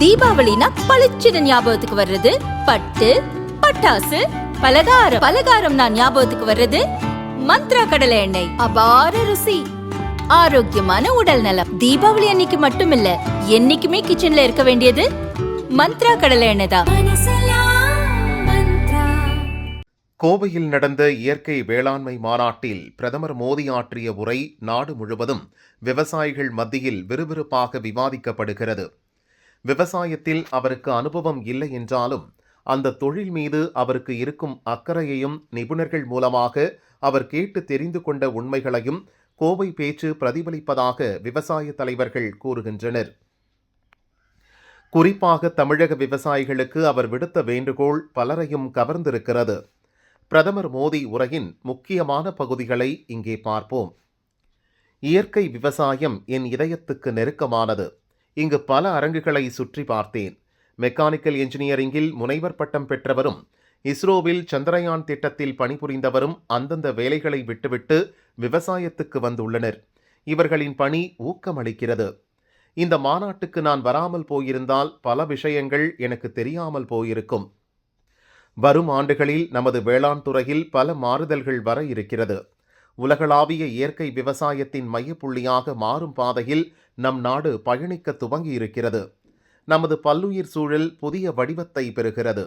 தீபாவளினா பளிச்சுன்னு ஞாபகத்துக்கு வர்றது. பட்டு பட்டாசு பலகாரம். பலகாரம் நான் ஞாபகத்துக்கு வர்றது. மந்த்ரா கடலை எண்ணெய். அபார ருசி. ஆரோக்கியமான உடல் நலம். தீபாவளி அன்னைக்கு மட்டும் இல்ல என்னைக்குமே கிச்சன்ல இருக்க வேண்டியது மந்த்ரா கடலை எண்ணெய் தான். கோவையில் நடந்த இயற்கை வேளாண்மை மாநாட்டில் பிரதமர் மோடி ஆற்றிய உரை நாடு முழுவதும் விவசாயிகள் மத்தியில் விறுவிறுப்பாக விவாதிக்கப்படுகிறது. விவசாயத்தில் அவருக்கு அனுபவம் இல்லை என்றாலும் அந்த தொழில் மீது அவருக்கு இருக்கும் அக்கறையையும் நிபுணர்கள் மூலமாக அவர் கேட்டு தெரிந்து கொண்ட உண்மைகளையும் கோவை பேச்சு பிரதிபலிப்பதாக விவசாய தலைவர்கள் கூறுகின்றனர். குறிப்பாக தமிழக விவசாயிகளுக்கு அவர் விடுத்த வேண்டுகோள் பலரையும் கவர்ந்திருக்கிறது. பிரதமர் மோடி உரையின் முக்கியமான பகுதிகளை இங்கே பார்ப்போம். இயற்கை விவசாயம் என் இதயத்துக்கு நெருக்கமானது. இங்கு பல அரங்குகளை சுற்றி பார்த்தேன். மெக்கானிக்கல் என்ஜினியரிங்கில் முனைவர் பட்டம் பெற்றவரும் இஸ்ரோவில் சந்திரயான் திட்டத்தில் பணிபுரிந்தவரும் அந்தந்த வேலைகளை விட்டுவிட்டு விவசாயத்துக்கு வந்துள்ளனர். இவர்களின் பணி ஊக்கமளிக்கிறது. இந்த மாநாட்டுக்கு நான் வராமல் போயிருந்தால் பல விஷயங்கள் எனக்கு தெரியாமல் போயிருக்கும். வரும் ஆண்டுகளில் நமது வேளாண் துறையில் பல மாறுதல்கள் வர இருக்கிறது. உலகளாவிய இயற்கை விவசாயத்தின் மையப்புள்ளியாக மாறும் பாதையில் நம் நாடு பயணிக்க துவங்கி இருக்கிறது நமது பல்லுயிர் சூழல் புதிய வடிவத்தை பெறுகிறது.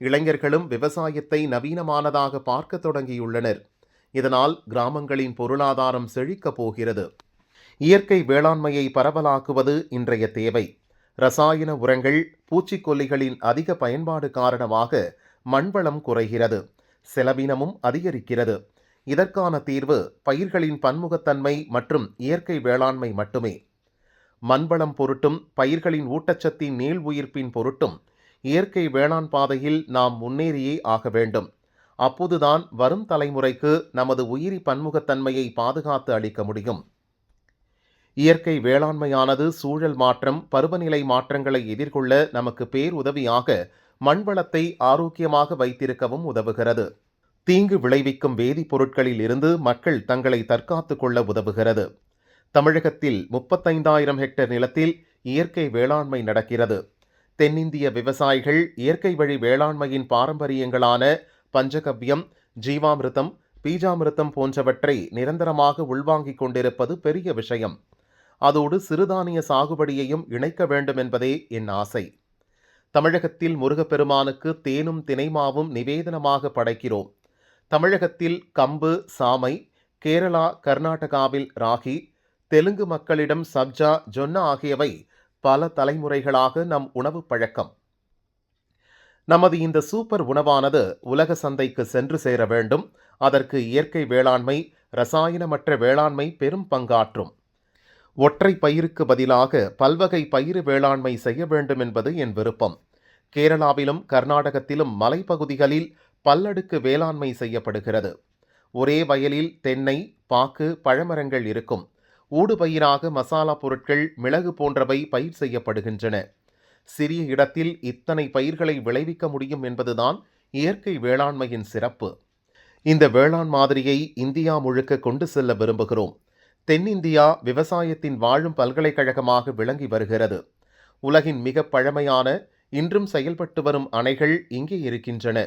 இளைஞர்களும் விவசாயத்தை நவீனமானதாக பார்க்க தொடங்கியுள்ளனர். இதனால் கிராமங்களின் பொருளாதாரம் செழிக்கப் போகிறது. இயற்கை வேளாண்மையை பரவலாக்குவது இன்றைய தேவை. ரசாயன உரங்கள் பூச்சிக்கொல்லிகளின் அதிக பயன்பாடு காரணமாக மண்வளம் குறைகிறது. செலவினமும் அதிகரிக்கிறது. இதற்கான தீர்வு பயிர்களின் பன்முகத்தன்மை மற்றும் இயற்கை வேளாண்மை மட்டுமே. மண்வளம் பொருட்டும் பயிர்களின் ஊட்டச்சத்தின் நீள் உயிர்ப்பின் பொருட்டும் இயற்கை வேளாண் பாதையில் நாம் முன்னேறியே ஆக வேண்டும். அப்போதுதான் வரும் தலைமுறைக்கு நமது உயிரி பன்முகத்தன்மையை பாதுகாத்து அளிக்க முடியும். இயற்கை வேளாண்மையானது சூழல் மாற்றம் பருவநிலை மாற்றங்களை எதிர்கொள்ள நமக்கு பேருதவியாக மண்வளத்தை ஆரோக்கியமாக வைத்திருக்கவும் உதவுகிறது. தீங்கு விளைவிக்கும் வேதிப்பொருட்களில் இருந்து மக்கள் தங்களை தற்காத்துக் கொள்ள உதவுகிறது. தமிழகத்தில் முப்பத்தைந்தாயிரம் ஹெக்டேர் நிலத்தில் இயற்கை வேளாண்மை நடக்கிறது. தென்னிந்திய விவசாயிகள் இயற்கை வழி வேளாண்மையின் பாரம்பரியங்களான பஞ்சகவ்யம் ஜீவாமிர்தம் பீஜாமிர்தம் போன்றவற்றை நிரந்தரமாக உள்வாங்கிக் கொண்டிருப்பது பெரிய விஷயம். அதோடு சிறுதானிய சாகுபடியையும் இணைக்க வேண்டும் என்பதே என் ஆசை. தமிழகத்தில் முருகப்பெருமானுக்கு தேனும் தினைமாவும் நிவேதனமாக படைக்கிறோம். தமிழகத்தில் கம்பு சாமை கேரளா கர்நாடகாவில் ராகி தெலுங்கு மக்களிடம் சப்ஜா ஜொன்னா ஆகியவை பல தலைமுறைகளாக நம் உணவு பழக்கம். நமது இந்த சூப்பர் உணவானது உலக சந்தைக்கு சென்று சேர வேண்டும். அதற்கு இயற்கை வேளாண்மை ரசாயனமற்ற வேளாண்மை பெரும் பங்காற்றும். ஒற்றை பயிருக்கு பதிலாக பல்வகை பயிறு வேளாண்மை செய்ய வேண்டும் என்பது என் விருப்பம். கேரளாவிலும் கர்நாடகத்திலும் மலைப்பகுதிகளில் பல்லடுக்கு வேளாண்மை செய்யப்படுகிறது. ஒரே வயலில் தென்னை பாக்கு பழமரங்கள் இருக்கும். ஊடுபயிராக மசாலா பொருட்கள் மிளகு போன்றவை பயிர் செய்யப்படுகின்றன. சிறிய இடத்தில் இத்தனை பயிர்களை விளைவிக்க முடியும் என்பதுதான் இயற்கை வேளாண்மையின் சிறப்பு. இந்த வேளாண் மாதிரியை இந்தியா முழுக்க கொண்டு செல்ல விரும்புகிறோம். தென்னிந்தியா விவசாயத்தின் வாழும் பல்கலைக்கழகமாக விளங்கி வருகிறது. உலகின் மிக பழமையான இன்றும் செயல்பட்டு வரும் அணைகள் இங்கே இருக்கின்றன.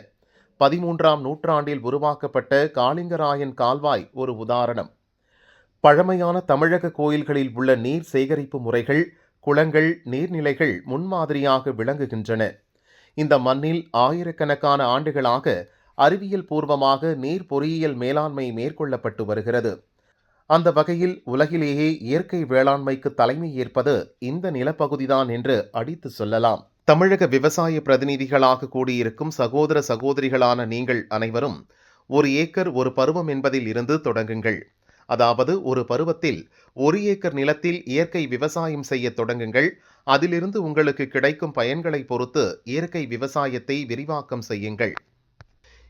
பதிமூன்றாம் நூற்றாண்டில் உருவாக்கப்பட்ட காளிங்கராயன் கால்வாய் ஒரு உதாரணம். பழமையான தமிழக கோயில்களில் உள்ள நீர் சேகரிப்பு முறைகள் குளங்கள் நீர்நிலைகள் முன்மாதிரியாக விளங்குகின்றன. இந்த மண்ணில் ஆயிரக்கணக்கான ஆண்டுகளாக அறிவியல் பூர்வமாக நீர் பொறியியல் மேலாண்மை மேற்கொள்ளப்பட்டு வருகிறது. அந்த வகையில் உலகிலேயே இயற்கை வேளாண்மைக்கு தலைமை ஏற்பது இந்த நிலப்பகுதிதான் என்று அடித்து சொல்லலாம். தமிழக விவசாய பிரதிநிதிகளாக கூடியிருக்கும் சகோதர சகோதரிகளான நீங்கள் அனைவரும் ஒரு ஏக்கர் ஒரு பருவம் என்பதில் இருந்து தொடங்குங்கள். அதாவது ஒரு பருவத்தில் ஒரு ஏக்கர் நிலத்தில் இயற்கை விவசாயம் செய்ய தொடங்குங்கள். அதிலிருந்து உங்களுக்கு கிடைக்கும் பயன்களை பொறுத்து இயற்கை விவசாயத்தை விரிவாக்கம் செய்யுங்கள்.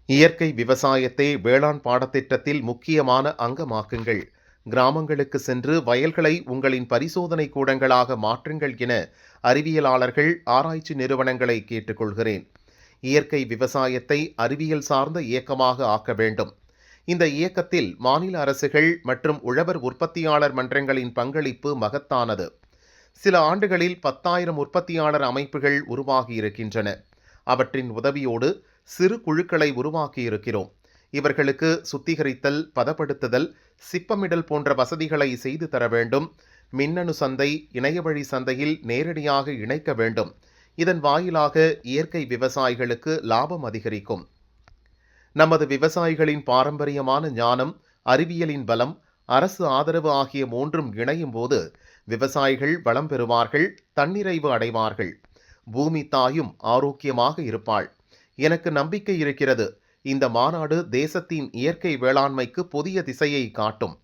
இயற்கை விவசாயத்தை வேளாண் பாடத்திட்டத்தில் முக்கியமான அங்கமாக்குங்கள். கிராமங்களுக்கு சென்று வயல்களை உங்களின் பரிசோதனை கூடங்களாக மாற்றுங்கள் என அறிவியலாளர்கள் ஆராய்ச்சி நிறுவனங்களை கேட்டுக்கொள்கிறேன். இயற்கை விவசாயத்தை அறிவியல் சார்ந்த இயக்கமாக ஆக்க வேண்டும். இந்த இயக்கத்தில் மாநில அரசுகள் மற்றும் உழவர் உற்பத்தியாளர் மன்றங்களின் பங்களிப்பு மகத்தானது. சில ஆண்டுகளில் பத்தாயிரம் உற்பத்தியாளர் அமைப்புகள் உருவாகியிருக்கின்றன. அவற்றின் உதவியோடு சிறு குழுக்களை உருவாக்கியிருக்கிறோம். இவர்களுக்கு சுத்திகரித்தல் பதப்படுத்துதல் சிப்பமிடல் போன்ற வசதிகளை செய்து தர வேண்டும். மின்னணு சந்தை இணையவழி சந்தையில் நேரடியாக இணைக்க வேண்டும். இதன் வாயிலாக இயற்கை விவசாயிகளுக்கு லாபம் அதிகரிக்கும். நமது விவசாயிகளின் பாரம்பரியமான ஞானம் அறிவியலின் பலம் அரசு ஆதரவு ஆகிய மூன்றும் இணையும் போது விவசாயிகள் வளம் பெறுவார்கள் தன்னிறைவு அடைவார்கள். பூமி தாயும் ஆரோக்கியமாக இருப்பாள். எனக்கு நம்பிக்கை இருக்கிறது. இந்த மாநாடு தேசத்தின் இயற்கை வேளாண்மைக்கு புதிய திசையை காட்டும்.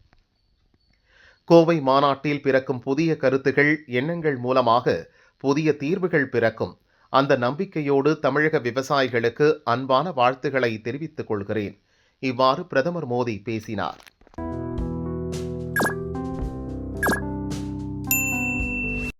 கோவை மாநாட்டில் பிறக்கும் புதிய கருத்துகள் எண்ணங்கள் மூலமாக புதிய தீர்வுகள் பிறக்கும். அந்த நம்பிக்கையோடு தமிழக விவசாயிகளுக்கு அன்பான வாழ்த்துக்களை தெரிவித்துக் கொள்கிறேன். இவ்வாறு பிரதமர் மோடி பேசினார்.